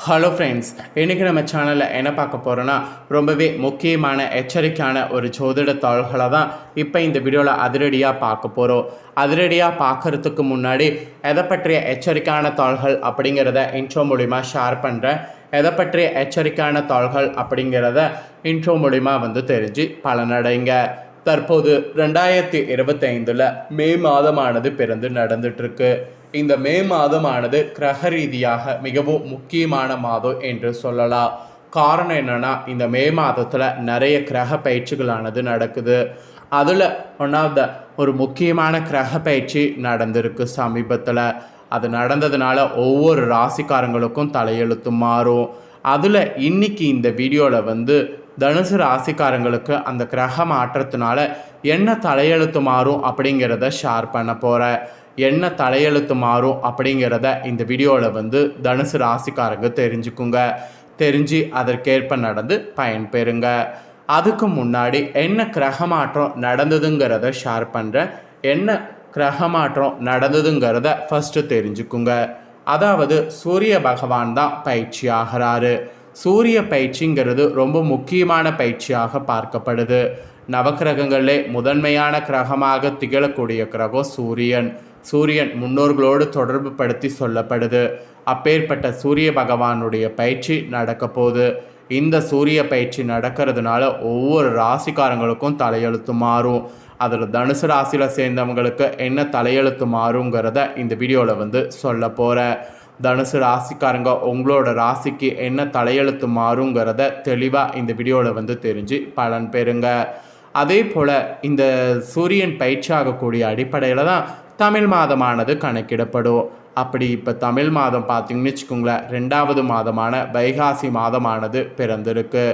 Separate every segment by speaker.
Speaker 1: Hello friends இன்றைக்கி நம்ம சேனலில் என்ன பார்க்க போகிறோன்னா ரொம்பவே முக்கியமான எச்சரிக்கையான ஒரு ஜோதிட தாள்களை தான் இப்போ இந்த வீடியோவில் அதிரடியாக பார்க்க போகிறோம் அதிரடியாக பார்க்கறதுக்கு முன்னாடி எதை பற்றிய எச்சரிக்கையான தாள்கள் அப்படிங்கிறத இன்ட்ரோ மூலிமா ஷேர் பண்ணுறேன் எதை பற்றிய எச்சரிக்கையான தாள்கள் அப்படிங்கிறத இன்ட்ரோ மூலிமா வந்து தெரிஞ்சு பலனடைங்க தற்போது ரெண்டாயிரத்தி இருபத்தைந்தில் மே மாதமானது பிறந்து நடந்துட்டுருக்கு இந்த மே மாதமானது கிரக ரீதியாக மிகவும் முக்கியமான மாதம் என்று சொல்லலாம். காரணம் என்னென்னா இந்த மே மாதத்தில் நிறைய கிரக பயிற்சிகளானது நடக்குது. அதில் ஒன் ஆஃப் த ஒரு முக்கியமான கிரக பயிற்சி நடந்திருக்கு சமீபத்தில். அது நடந்ததுனால ஒவ்வொரு ராசிக்காரங்களுக்கும் தலையெழுத்து மாறும். அதில் இன்னைக்கு இந்த வீடியோவில் வந்து தனுசு ராசிக்காரங்களுக்கு அந்த கிரக மாற்றத்தினால என்ன தலையெழுத்து மாறும் அப்படிங்கிறத ஷேர் பண்ண போகிறேன் என்ன தலையெழுத்து மாறும் அப்படிங்கிறத இந்த வீடியோவில் வந்து தனுசு ராசிக்காரங்க தெரிஞ்சுக்குங்க. தெரிஞ்சு அதற்கேற்ப நடந்து பயன்பெறுங்க. அதுக்கு முன்னாடி என்ன கிரக மாற்றம் நடந்ததுங்கிறத ஷேர் பண்ணுறேன் என்ன கிரக மாற்றம் நடந்ததுங்கிறத ஃபஸ்ட்டு தெரிஞ்சுக்குங்க. அதாவது சூரிய பகவான் தான் பயிற்சி ஆகிறாரு. சூரிய பயிற்சிங்கிறது ரொம்ப முக்கியமான பயிற்சியாக பார்க்கப்படுது. நவக்கிரகங்களிலே முதன்மையான கிரகமாக திகழக்கூடிய கிரகம் சூரியன். சூரியன் முன்னோர்களோடு தொடர்பு படுத்தி சொல்லப்படுது. அப்பேற்பட்ட சூரிய பகவானுடைய பயிற்சி நடக்க போகுது. இந்த சூரிய பயிற்சி நடக்கிறதுனால ஒவ்வொரு ராசிக்காரங்களுக்கும் தலையெழுத்து மாறும். அதில் தனுசு ராசியில் சேர்ந்தவங்களுக்கு என்ன தலையெழுத்து மாறுங்கிறத இந்த வீடியோவில் வந்து சொல்ல போகிறேன் தனுசு ராசிக்காரங்க உங்களோட ராசிக்கு என்ன தலையெழுத்து மாறுங்கிறத தெளிவாக இந்த வீடியோவில் வந்து தெரிஞ்சு பலன் பெறுங்க. அதே போல் இந்த சூரியன் பயிற்சி ஆகக்கூடிய அடிப்படையில் தான் தமிழ் மாதமானது கணக்கிடப்படும். அப்படி இப்போ தமிழ் மாதம் பார்த்தீங்கன்னு வச்சுக்கோங்களேன் ரெண்டாவது மாதமான வைகாசி மாதமானது பிறந்திருக்கு.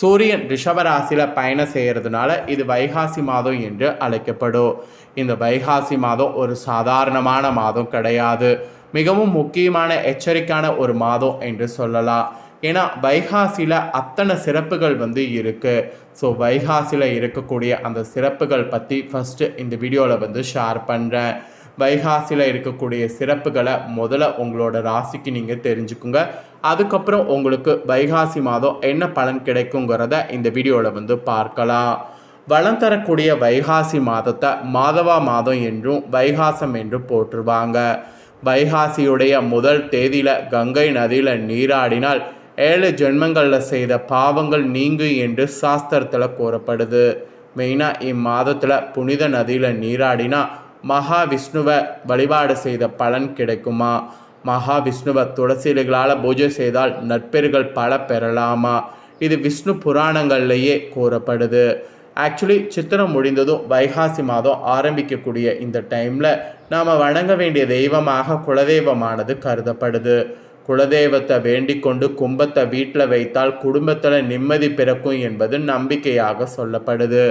Speaker 1: சூரியன் ரிஷபராசியில் பயணம் செய்கிறதுனால இது வைகாசி மாதம் என்று அழைக்கப்படும். இந்த வைகாசி மாதம் ஒரு சாதாரணமான மாதம் கிடையாது. மிகவும் முக்கியமான எச்சரிக்கையான ஒரு மாதம் என்று சொல்லலாம். ஏன்னா வைகாசியில் அத்தனை சிறப்புகள் வந்து இருக்குது ஸோ வைகாசியில் இருக்கக்கூடிய அந்த சிறப்புகள் பற்றி ஃபஸ்ட்டு இந்த வீடியோவில் வந்து ஷேர் பண்ணுறேன் வைகாசியில் இருக்கக்கூடிய சிறப்புகளை முதல்ல உங்களோட ராசிக்கு நீங்கள் தெரிஞ்சுக்குங்க. அதுக்கப்புறம் உங்களுக்கு வைகாசி மாதம் என்ன பலன் கிடைக்குங்கிறத இந்த வீடியோவில் வந்து பார்க்கலாம். வளம் தரக்கூடிய வைகாசி மாதத்தை மாதவா மாதம் என்றும் வைகாசம் என்றும் போற்றுவாங்க. வைகாசியுடைய முதல் தேதியில் கங்கை நதியில் நீராடினால் ஏழு ஜென்மங்களில் செய்த பாவங்கள் நீங்கு என்று சாஸ்திரத்தில் கூறப்படுது. மெயினாக இம்மாதத்தில் புனித நதியில் நீராடினா மகாவிஷ்ணுவை வழிபாடு செய்த பலன் கிடைக்குமா? மகாவிஷ்ணுவை துளசிகளால் பூஜை செய்தால் நட்பெருகள் பல பெறலாமா? இது விஷ்ணு புராணங்கள்லேயே கூறப்படுது. ஆக்சுவலி சித்திரம் முடிந்ததும் வைகாசி மாதம் ஆரம்பிக்கக்கூடிய இந்த டைமில் நாம் வணங்க வேண்டிய தெய்வமாக குலதெய்வமானது கருதப்படுது. குலதெய்வத்தை வேண்டிக் கொண்டு கும்பத்தை வீட்டில் வைத்தால் குடும்பத்தில் நிம்மதி பிறக்கும் என்பது நம்பிக்கையாக சொல்லப்படுது.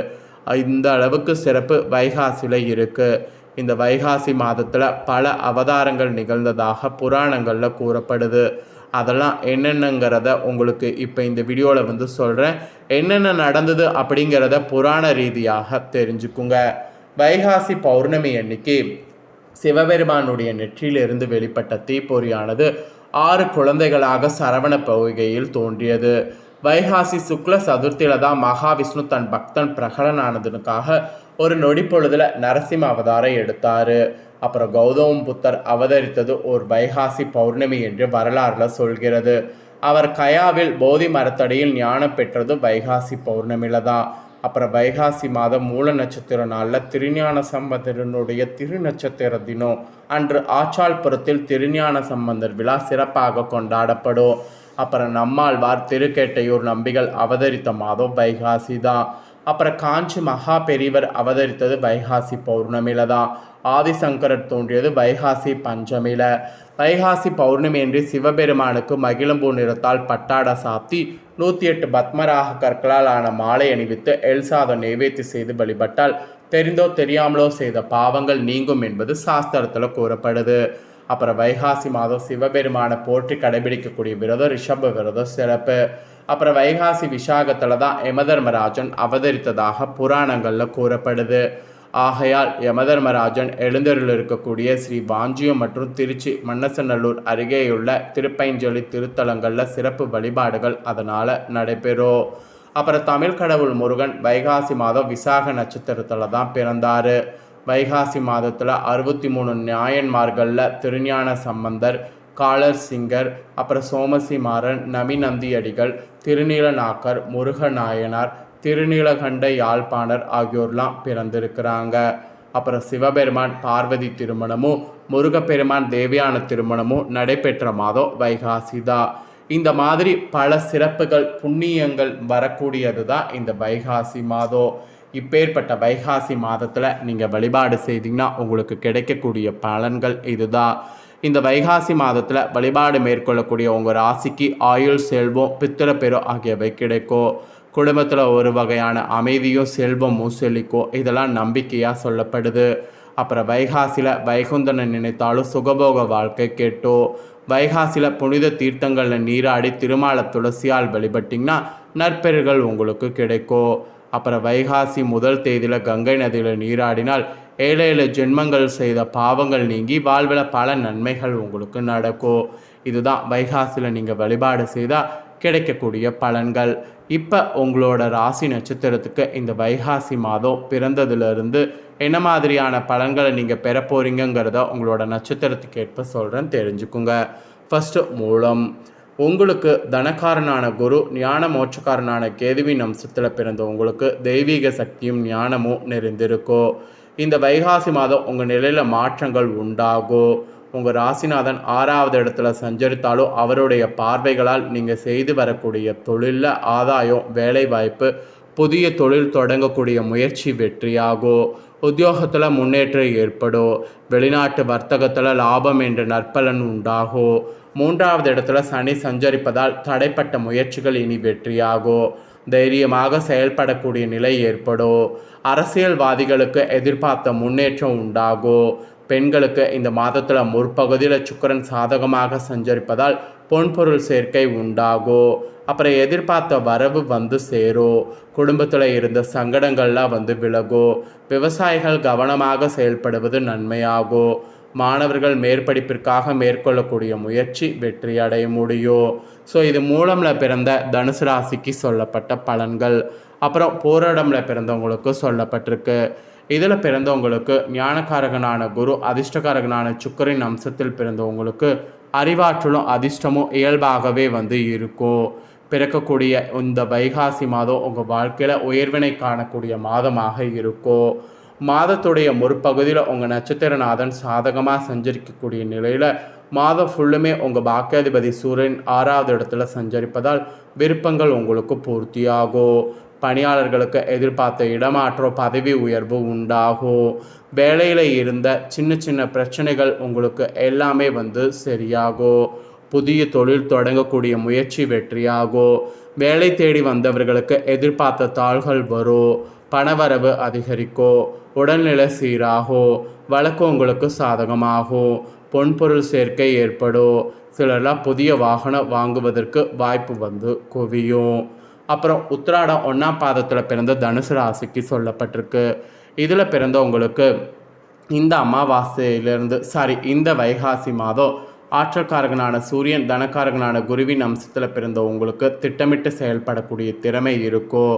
Speaker 1: இந்த அளவுக்கு சிறப்பு வைகாசியில் இருக்குது இந்த வைகாசி மாதத்தில் பல அவதாரங்கள் நிகழ்ந்ததாக புராணங்களில் கூறப்படுது. அதெல்லாம் என்னென்னங்கிறத உங்களுக்கு இப்போ இந்த வீடியோவில் வந்து சொல்கிறேன் என்னென்ன நடந்தது அப்படிங்கிறத புராண ரீதியாக தெரிஞ்சுக்குங்க. வைகாசி பௌர்ணமி அன்னைக்கு சிவபெருமானுடைய நெற்றியிலிருந்து வெளிப்பட்ட தீப்பொறியானது ஆறு குழந்தைகளாக சரவண பகுகையில் தோன்றியது. வைகாசி சுக்ல சதுர்த்தியில தான் மகாவிஷ்ணு தன் பக்தன் பிரகலனானதுக்காக ஒரு நொடி பொழுதுல நரசிம்ம அவதாரம் எடுத்தாரு. அப்புறம் கௌதம புத்தர் அவதரித்தது ஒரு வைகாசி பௌர்ணமி என்று வரலாறுல சொல்கிறது. அவர் கயாவில் போதி மரத்தடியில் ஞானம் பெற்றது வைகாசி பௌர்ணமியில தான். அப்புறம் வைகாசி மாதம் மூல நட்சத்திர நாளில் திருஞான சம்பந்தரனுடைய திருநட்சத்திர தினம். அன்று ஆச்சால்புரத்தில் திருஞான சம்பந்தர் விழா சிறப்பாக கொண்டாடப்படும். அப்புறம் நம்மாழ்வார் திருக்கேட்டையூர் நம்பிகள் அவதரித்த மாதம் வைகாசி தான். அப்புறம் காஞ்சி மகா பெரியவர் அவதரித்தது வைகாசி பௌர்ணமியில தான். ஆதிசங்கரர் தோன்றியது வைகாசி பஞ்சமியில. வைகாசி பௌர்ணமி என்று சிவபெருமானுக்கு மகிழம்பூ நிறத்தால் பட்டாட சாத்தி நூற்றி எட்டு பத்மராக கற்களால் ஆன மாலை அணிவித்து எல்சாதம் நைவேத்தி செய்து வழிபட்டால் தெரிந்தோ தெரியாமலோ செய்த பாவங்கள் நீங்கும் என்பது சாஸ்திரத்தில் கூறப்படுது. அப்புறம் வைகாசி மாதம் சிவபெருமானை போற்றி கடைபிடிக்கக்கூடிய விரதம் ரிஷப விரதம் சிறப்பு. அப்புறம் வைகாசி விசாகத்தில் தான் யமதர்மராஜன் அவதரித்ததாக புராணங்களில் கூறப்படுது. ஆகையால் யமதர்மராஜன் எழுந்தருள் இருக்கக்கூடிய ஸ்ரீ வாஞ்சியம் மற்றும் திருச்சி மன்னசநல்லூர் அருகேயுள்ள திருப்பைஞ்சொலி திருத்தலங்களில் சிறப்பு வழிபாடுகள் அதனால் நடைபெறும் அப்புறம் தமிழ் கடவுள் முருகன் வைகாசி மாதம் விசாக நட்சத்திரத்தில் தான் பிறந்தார். வைகாசி மாதத்தில் அறுபத்தி மூணு நாயன்மார்களில் திருஞான சம்பந்தர் காலர் சிங்கர் அப்புறம் சோமசிமாறன் நமிநந்தியடிகள் திருநீலநாக்கர் முருகநாயனார் திருநீலகண்ட யாழ்ப்பாணர் ஆகியோர்லாம் பிறந்திருக்கிறாங்க. அப்புறம் சிவபெருமான் பார்வதி திருமணமும் முருகப்பெருமான் தேவியான திருமணமும் நடைபெற்ற மாதம் வைகாசி தான். இந்த மாதிரி பல சிறப்புகள் புண்ணியங்கள் வரக்கூடியது தான் இந்த வைகாசி மாதம். இப்பேற்பட்ட வைகாசி மாதத்தில் நீங்கள் வழிபாடு செய்தீங்கன்னா உங்களுக்கு கிடைக்கக்கூடிய பலன்கள் இதுதான் இந்த வைகாசி மாதத்தில் வழிபாடு மேற்கொள்ளக்கூடிய உங்கள் ராசிக்கு ஆயுள் செல்வம் பித்திரப்பெரு ஆகியவை கிடைக்கும். குடும்பத்தில் ஒரு வகையான அமைதியும் செல்வமும் செழிக்கும் இதெல்லாம் நம்பிக்கையாக சொல்லப்படுது. அப்புறம் வைகாசியில் வைகுந்தனை நினைத்தாலும் சுகபோக வாழ்க்கை கேட்டோ வைகாசியில் புனித தீர்த்தங்களில் நீராடி திருமால துளசியால் வழிபட்டிங்கன்னா நற்பெயர்கள் உங்களுக்கு கிடைக்கும் அப்புறம் வைகாசி முதல் தேதியில் கங்கை நதியில் நீராடினால் ஏழு ஏழு ஜென்மங்கள் செய்த பாவங்கள் நீங்கி வாழ்வில் பல நன்மைகள் உங்களுக்கு நடக்கும் இதுதான் வைகாசியில் நீங்கள் வழிபாடு செய்தால் கிடைக்கக்கூடிய பலன்கள். இப்போ உங்களோட ராசி நட்சத்திரத்துக்கு இந்த வைகாசி மாதம் பிறந்ததுலேருந்து என்ன மாதிரியான பலன்களை நீங்கள் பெற போகிறீங்கிறத உங்களோட நட்சத்திரத்துக்கு ஏற்ப சொல்கிறேன் தெரிஞ்சுக்குங்க. ஃபஸ்ட்டு மூலம் உங்களுக்கு தனக்காரனான குரு ஞான மோட்சக்காரனான கேதுவின் அம்சத்தில் பிறந்த உங்களுக்கு தெய்வீக சக்தியும் ஞானமும் நிறைந்திருக்கும். இந்த வைகாசி மாதம் உங்கள் நிலையில் மாற்றங்கள் உண்டாகும். உங்கள் ராசிநாதன் ஆறாவது இடத்துல சஞ்சரித்தாலும் அவருடைய பார்வைகளால் நீங்கள் செய்து வரக்கூடிய தொழிலில் ஆதாயம் வேலைவாய்ப்பு புதிய தொழில் தொடங்கக்கூடிய முயற்சி வெற்றியாகும் உத்தியோகத்தில் முன்னேற்றம் ஏற்படும் வெளிநாட்டு வர்த்தகத்தில் லாபம் என்ற நற்பலன் உண்டாகும் மூன்றாவது இடத்துல சனி சஞ்சரிப்பதால் தடைப்பட்ட முயற்சிகள் இனி வெற்றியாகும் தைரியமாக செயல்படக்கூடிய நிலை ஏற்படும் அரசியல்வாதிகளுக்கு எதிர்பார்த்த முன்னேற்றம் உண்டாகும் பெண்களுக்கு இந்த மாதத்தில் முற்பகுதியில் சுக்கரன் சாதகமாக சஞ்சரிப்பதால் பொன்பொருள் சேர்க்கை உண்டாகும் அப்புறம் எதிர்பார்த்த வரவு வந்து சேரும் குடும்பத்தில் இருந்த சங்கடங்கள்லாம் வந்து விலகும் விவசாயிகள் கவனமாக செயல்படுவது நன்மையாகும் மாணவர்கள் மேற்படிப்பிற்காக மேற்கொள்ளக்கூடிய முயற்சி வெற்றி அடைய முடியும் ஸோ இது மூலமில் பிறந்த தனுசு ராசிக்கு சொல்லப்பட்ட பலன்கள். அப்புறம் போராடம்ல பிறந்தவங்களுக்கு சொல்லப்பட்டிருக்கு. இதில் பிறந்தவங்களுக்கு ஞானக்காரகனான குரு அதிர்ஷ்டக்காரகனான சுக்கரின் அம்சத்தில் பிறந்தவங்களுக்கு அறிவாற்றலும் அதிர்ஷ்டமும் இயல்பாகவே வந்து இருக்கும் பிறக்கக்கூடிய இந்த வைகாசி மாதம் உங்கள் வாழ்க்கையில் உயர்வினை காணக்கூடிய மாதமாக இருக்கும் மாதத்துடைய முற்பகுதியில் உங்கள் நட்சத்திரநாதன் சாதகமாக சஞ்சரிக்கக்கூடிய நிலையில் மாதம் ஃபுல்லுமே உங்கள் பாக்கியாதிபதி சூரியன் ஆறாவது இடத்துல சஞ்சரிப்பதால் விருப்பங்கள் உங்களுக்கு பூர்த்தியாகும். பணியாளர்களுக்கு எதிர்பார்த்த இடமாற்றம் பதவி உயர்வு உண்டாகும் வேலையில் இருந்த சின்ன சின்ன பிரச்சனைகள் உங்களுக்கு எல்லாமே வந்து சரியாகும் புதிய தொழில் தொடங்கக்கூடிய முயற்சி வெற்றியாகும் வேலை தேடி வந்தவர்களுக்கு எதிர்பார்த்த தாள்கள் வரும் பணவரவு அதிகரிக்கும் உடல்நிலை சீராகும் வழக்கு உங்களுக்கு சாதகமாகும் பொன்பொருள் சேர்க்கை ஏற்படும் சிலர்லாம் புதிய வாகனம் வாங்குவதற்கு வாய்ப்பு வந்து குவியும். அப்புறம் உத்திராடம் ஒன்றாம் பாதத்தில் பிறந்த தனுசு ராசிக்கு சொல்லப்பட்டிருக்கு. இதில் பிறந்தவங்களுக்கு இந்த அமாவாசையிலிருந்து சாரி இந்த வைகாசி மாதம் ஆற்றல்காரகனான சூரியன் தனக்காரகனான குருவின் அம்சத்தில் பிறந்த உங்களுக்கு திட்டமிட்டு செயல்படக்கூடிய திறமை இருக்கோ.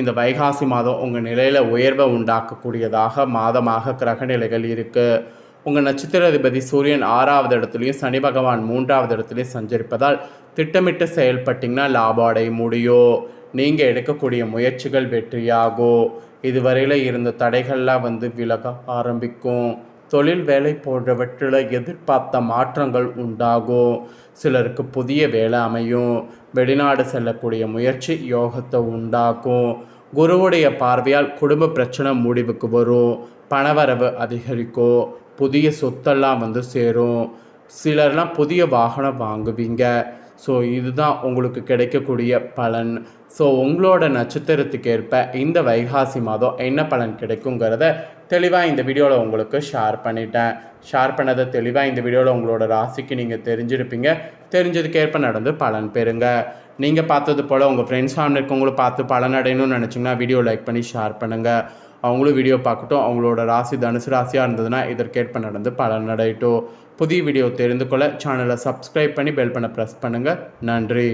Speaker 1: இந்த வைகாசி மாதம் உங்கள் நிலையில் உயர்வை உண்டாக்கக்கூடியதாக மாதமாக கிரகநிலைகள் இருக்குது உங்கள் நட்சத்திராதிபதி சூரியன் ஆறாவது இடத்துலையும் சனி பகவான் மூன்றாவது இடத்துலையும் சஞ்சரிப்பதால் திட்டமிட்டு செயல்பட்டிங்கன்னா லாபம் அடைய முடியும் நீங்கள் எடுக்கக்கூடிய முயற்சிகள் வெற்றியாகும் இதுவரையில் இருந்த தடைகள்லாம் வந்து விலக ஆரம்பிக்கும். தொழில் வேலை போன்றவற்றில் எதிர்பார்த்த மாற்றங்கள் உண்டாகும் சிலருக்கு புதிய வேலை அமையும். வெளிநாடு செல்லக்கூடிய முயற்சி யோகத்தை உண்டாக்கும். குருவுடைய பார்வையால் குடும்ப பிரச்சனை முடிவுக்கு வரும். பணவரவு அதிகரிக்கும். புதிய சொத்தெல்லாம் வந்து சேரும். சிலர்லாம் புதிய வாகனம் வாங்குவீங்க. ஸோ இதுதான் உங்களுக்கு கிடைக்கக்கூடிய பலன். ஸோ உங்களோட நட்சத்திரத்துக்கு ஏற்ப இந்த வைகாசி மாதம் என்ன பலன் கிடைக்குங்கிறத தெளிவாக இந்த வீடியோவில் உங்களுக்கு ஷேர் பண்ணிட்டேன். ஷேர் பண்ணதை தெளிவாக இந்த வீடியோவில் உங்களோட ராசிக்கு நீங்கள் தெரிஞ்சிருப்பீங்க. தெரிஞ்சதுக்கேற்ப நடந்து பலன் பெறுங்க. நீங்கள் பார்த்தது போல் உங்கள் ஃப்ரெண்ட்ஸ் ஃபேமிலி இருக்கவங்களும் பார்த்து பலன் அடையணும்னு நினச்சிங்கன்னா வீடியோ லைக் பண்ணி ஷேர் பண்ணுங்கள் அவங்களும் வீடியோ பார்க்கட்டும். அவங்களோட ராசி தனுசு ராசியாக இருந்ததுன்னா இதற்கேற்ப நடந்து பலன் அடையட்டும். புதிய வீடியோ தெரிந்து கொள்ள சேனலை சப்ஸ்கிரைப் பண்ணி பெல் பண்ண ப்ரெஸ் பண்ணுங்கள் நன்றி.